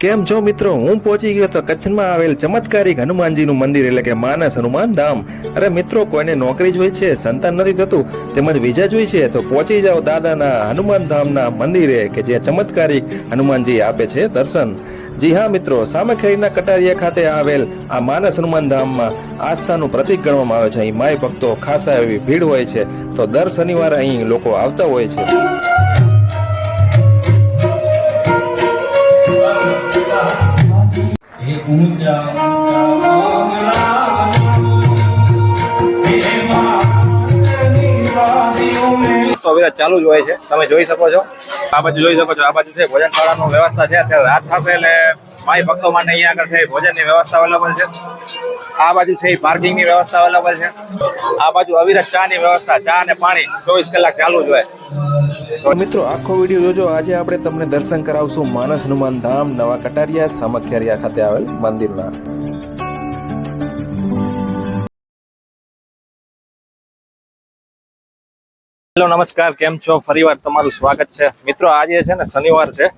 કેમ છો મિત્રો? હું પહોંચી ગયો તો કચ્છમાં આવેલ ચમત્કારિક હનુમાનજીનું મંદિર એટલે કે માનસ હનુમાન ધામ. અરે મિત્રો, કોઈને નોકરી જોઈ છે? સંતાન નથી થતું. તેમજ વિઝા જોઈ છે? તો પહોંચી જાઓ દાદાના હનુમાન ધામના મંદિરે કે જે ચમત્કારિક હનુમાનજી આપે છે દર્શન. જી હા મિત્રો, સામખેરીના કટારિયા ખાતે આવેલ આ માનસ હનુમાન ધામમાં આસ્થાનું પ્રતિક ગણવામાં આવે છે. અહીં માય ભક્તો ખાસા એવી ભીડ હોય છે. તો દર શનિવારે અહીં લોકો આવતા હોય છે. બધા ચાલુ જ હોય છે. તમે જોઈ શકો છો. આ બાજુ જોઈ શકો છો. આ બાજુ છે ભોજન શાળાનું વ્યવસ્થા છે. અત્યારે રાત થશે એટલે માઈ ભક્તો માટે અહીંયા આગળ છે. ભોજનની વ્યવસ્થા અવેલેબલ છે. આ બાજુ છે પાર્કિંગની વ્યવસ્થા અવેલેબલ છે. આ બાજુ અવિરત ચા ની વ્યવસ્થા. ચા અને પાણી ચોવીસ કલાક ચાલુ જ હોય. મિત્રો, આખો વીડિયો જોજો. આજે આપણે તમને દર્શન કરાવશું માનસ હનુમાન ધામ, નવા કટારિયા, સામખિયારિયા ખાતે આવેલ મંદિરના. હેલો, નમસ્કાર. કેમ છો? ફરીવાર તમારું સ્વાગત છે. મિત્રો, આજે છે ને શનિવાર છે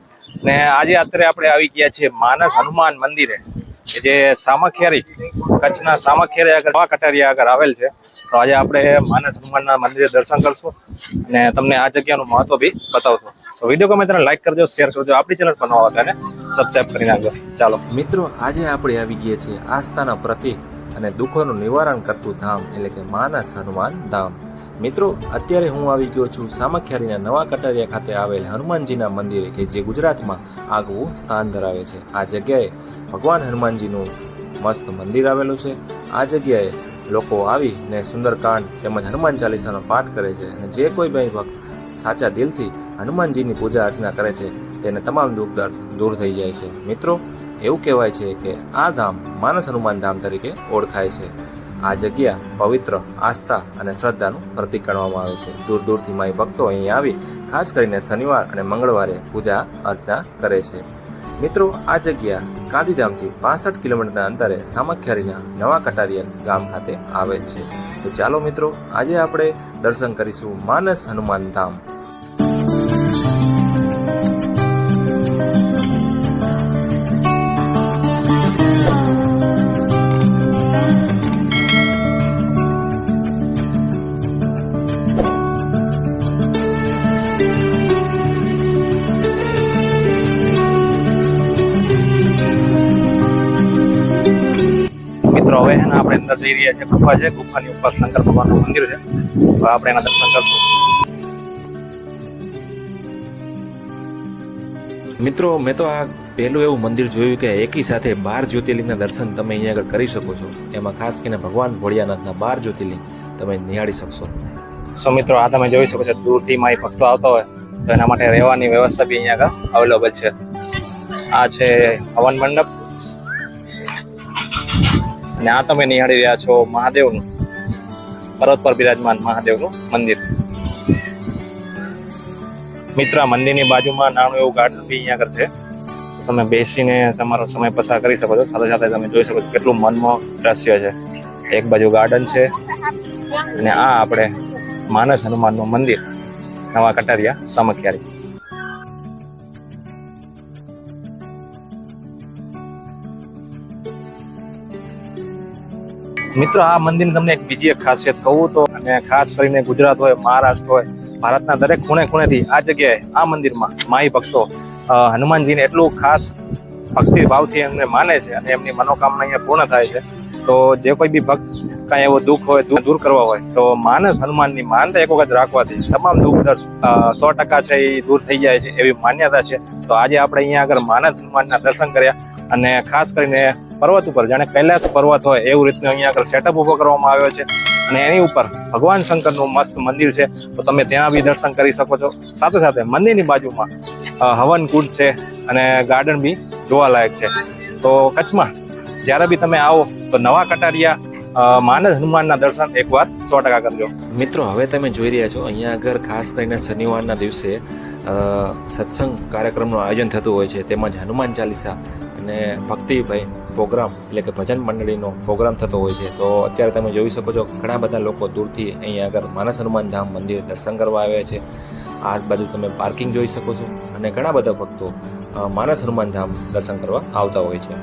ને આજે અત્યારે આપણે આવી ગયા છીએ માનસ હનુમાન મંદિરે. જે સામખિયારી કચ્છના સામખિયારી આગળ નવા કટારિયા આગળ આવેલ છે. તો આજે આપણે માનસ હનુમાનના મંદિરે દર્શન કરશું અને તમને આ જગ્યાનું મહત્વ બી બતાવશું. તો વીડિયો ગમે તેને લાઈક કરજો શેર કરજો, આપણી ચેનલ પર નવા હતા સબસ્ક્રાઈબ કરી નાખજો. ચાલો. મિત્રો, આજે આપણે આવી ગયા છીએ આસ્થાના પ્રતિક અને દુઃખોનું નિવારણ કરતું ધામ, એટલે કે માનસ હનુમાન ધામ. મિત્રો, અત્યારે હું આવી ગયો છું સામખિયારીના નવા કટારિયા ખાતે આવેલ હનુમાનજીના મંદિરે કે જે ગુજરાતમાં આગવું સ્થાન ધરાવે છે. આ જગ્યાએ ભગવાન હનુમાનજીનું મસ્ત મંદિર આવેલું છે. આ જગ્યાએ લોકો આવીને સુંદરકાંડ તેમજ હનુમાન ચાલીસાનો પાઠ કરે છે અને જે કોઈ ભાઈ ભક્ત સાચા દિલથી હનુમાનજીની પૂજા અર્ચના કરે છે, તેને તમામ દુઃખ દૂર થઈ જાય છે. મિત્રો, એવું કહેવાય છે કે આ ધામ માનસ હનુમાન ધામ તરીકે ઓળખાય છે. આ જગ્યા પવિત્ર, આસ્થા અને શ્રદ્ધાનું પ્રતીક ગણવામાં આવે છે. દૂર દૂરથી માય ભક્તો અહીં આવી, ખાસ કરીને શનિવાર અને મંગળવારે પૂજા અર્ચના કરે છે. મિત્રો, આ જગ્યા ગાંધીધામથી પાસઠ કિલોમીટરના અંતરે સામખિયારીના નવા કટારિયા ગામ ખાતે આવેલ છે. તો ચાલો મિત્રો, આજે આપણે દર્શન કરીશું માનસ હનુમાન ધામ. મિત્રો હવે એના આપણે અંદર જઈ રહ્યા છે ગુફા છે. ગુફાની ઉપર શંકર ભગવાનનું મંદિર છે. આપણે એના દર્શન કરશું. મિત્રો મેં તો આ પહેલું એવું મંદિર જોયું કે એકી સાથે બાર જ્યોતિર્લિંગના દર્શન તમે અહીંયા આગળ કરી શકો છો. એમાં ખાસ કરીને ભગવાન ભોળિયાનાથના બાર જ્યોતિર્લિંગ તમે નિહાળી શકશો. સો મિત્રો આ તમે જોઈ શકો છો દૂરથી માય ભક્તો આવતા હોય તો એના માટે રહેવાની વ્યવસ્થા બી અહીંયા આગળ અવેલેબલ છે. આ છે હવન મંડપ. અને આ તમે નિહાળી રહ્યા છો મહાદેવનું. પર્વત પર બિરાજમાન મહાદેવનું મંદિર. મિત્ર મંદિરની બાજુમાં નાનું એવું ગાર્ડન બી અહીંયા આગળ છે. તમે બેસીને તમારો સમય પસાર કરી શકો છો. સાથે સાથે તમે જોઈ શકો છો કેટલું મનમોહક દ્રશ્ય છે. એક બાજુ ગાર્ડન છે અને આ આપણે માનસ હનુમાનનું મંદિર, નવા કટારિયા સામખિયારી. મિત્રો, આ મંદિરની તમને એક બીજી એક ખાસિયત કહું તો, અને ખાસ કરીને ગુજરાત હોય, મહારાષ્ટ્ર હોય, ભારતના દરેક ખૂણે ખૂણેથી આ જગ્યાએ, આ મંદિરમાં માઈ ભક્તો હનુમાનજીને એટલું ખાસ ભક્તિ ભાવથી એમને માને છે અને એમની મનોકામના અહીંયા પૂર્ણ થાય છે. તો જે કોઈ બી ભક્ત કાંઈ એવો દુઃખ હોય દૂર કરવા હોય, તો માનસ હનુમાનની માનતા એક વખત રાખવાથી તમામ દુઃખ, દર્દ સો ટકા છે એ દૂર થઈ જાય છે એવી માન્યતા છે. તો આજે આપણે અહીંયા આગળ માનસ હનુમાનના દર્શન કર્યા. અને ખાસ કરીને પર્વત ઉપર, જાણે કૈલાસ પર્વત હોય એવું રીતનું અહીંયા આગળ સેટઅપ ઊભો કરવામાં આવ્યો છે. અને એની ઉપર ભગવાન શંકરનું મસ્ત મંદિર છે. તો તમે ત્યાં બી દર્શન કરી શકો છો. સાથે સાથે મંદિરની બાજુમાં હવન કુંડ છે અને ગાર્ડન બી જોવાલાયક છે. તો કચ્છમાં જ્યારે બી તમે આવો, તો નવા કટારિયા માનસ હનુમાનના દર્શન એકવાર સો ટકા કરજો. મિત્રો, હવે તમે જોઈ રહ્યા છો, અહીંયા આગળ ખાસ કરીને શનિવારના દિવસે સત્સંગ કાર્યક્રમનું આયોજન થતું હોય છે. તેમજ હનુમાન ચાલીસા અને ભક્તિભાઈ પ્રોગ્રામ એટલે કે ભજન મંડળીનો પ્રોગ્રામ થતો હોય છે. તો અત્યારે તમે જોઈ શકો છો ઘણા બધા લોકો દૂરથી અહીંયા આગળ માનસ હનુમાન મંદિરે દર્શન કરવા આવ્યા છે. આ બાજુ તમે પાર્કિંગ જોઈ શકો છો અને ઘણા બધા ભક્તો માનસ હનુમાન ધામ દર્શન કરવા આવતા હોય છે.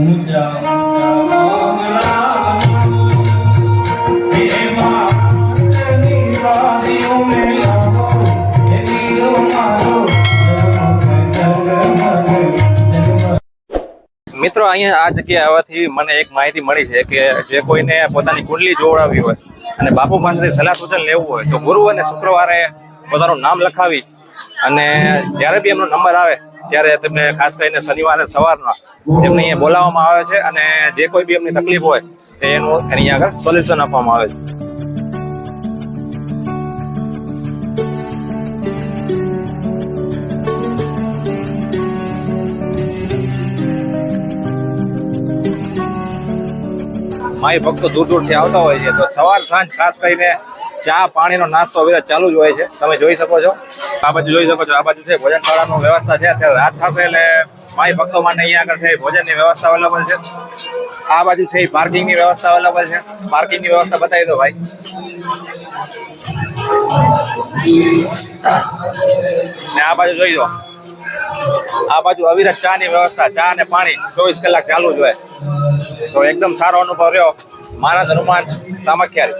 ઊંચા મિત્રો, અહીંયા આ જગ્યાએ આવવાથી મને એક માહિતી મળી છે કે જે કોઈને પોતાની કુંડલી જોવડાવી હોય અને બાપુ પાસેથી સલાહ સૂચન લેવું હોય, તો ગુરુ અને શુક્રવારે પોતાનું નામ લખાવી અને જ્યારે બી એમનો નંબર આવે, ત્યારે તેમને ખાસ કરીને શનિવારે સવારના તેમને અહીંયા બોલાવવામાં આવે છે અને જે કોઈ બી એમની તકલીફ હોય તેનું એની આગળ સોલ્યુશન આપવામાં આવે છે. માઈ ભક્તો દૂર દૂરથી આવતા હોય છે. તો સવાર સાંજ ખાસ કરીને ચા પાણીનો નાસ્તો વિરાટ ચાલુ જ હોય છે. તમે જોઈ શકો છો. આ બાજુ જોઈ શકો છો. આ બાજુ છે ભોજનશાળાનો વ્યવસ્થા છે. અત્યારે રાત થશે એટલે માઈ ભક્તો માટે અહીંયા આગળ છે ભોજનની વ્યવસ્થા અવેલેબલ છે. આ બાજુ છે પાર્કિંગની વ્યવસ્થા અવેલેબલ છે. પાર્કિંગની વ્યવસ્થા બતાવી દો ભાઈ. ને આ બાજુ જોઈ દો. આ બાજુ અવિરત ચા ની વ્યવસ્થા. ચા અને પાણી ચોવીસ કલાક ચાલુ જ હોય. તો એકદમ સારો અનુભવ રહ્યો. માનદ હનુમાન સામખ્યારી.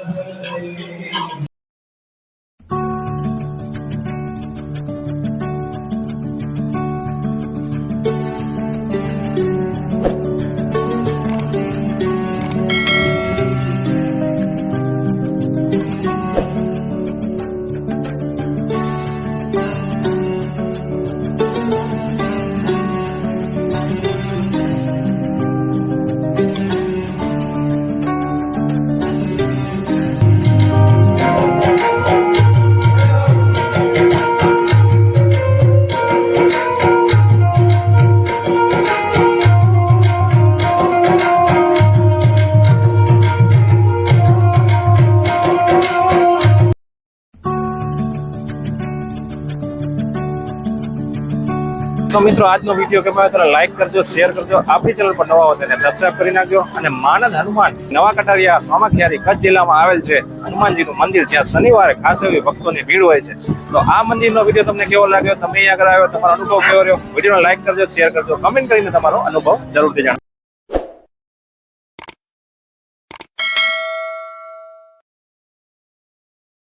તો મિત્રો, આજનો વીડિયો ગમ્યો તો લાઈક કરજો શેર કરજો, આપણી ચેનલ પર નવા હોય તેને સબસ્ક્રાઇબ કરી નાખજો અને માનદ હનુમાન નવા કટારિયા સામાખિયારી કચ્છ જિલ્લામાં આવેલ છે. હનુમાનજીનું મંદિર જ્યાં શનિવારે ખાસ એવી ભક્તોની ભીડ હોય છે. તો આ મંદિરનો વીડિયો તમને કેવો લાગ્યો? તમે અહીંયા આગળ આવ્યો, તમારો અનુભવ કેવો રહ્યો? વિડીયોને લાઈક કરજો શેર કરજો કમેન્ટ કરીને તમારો અનુભવ જરૂરથી જણાવો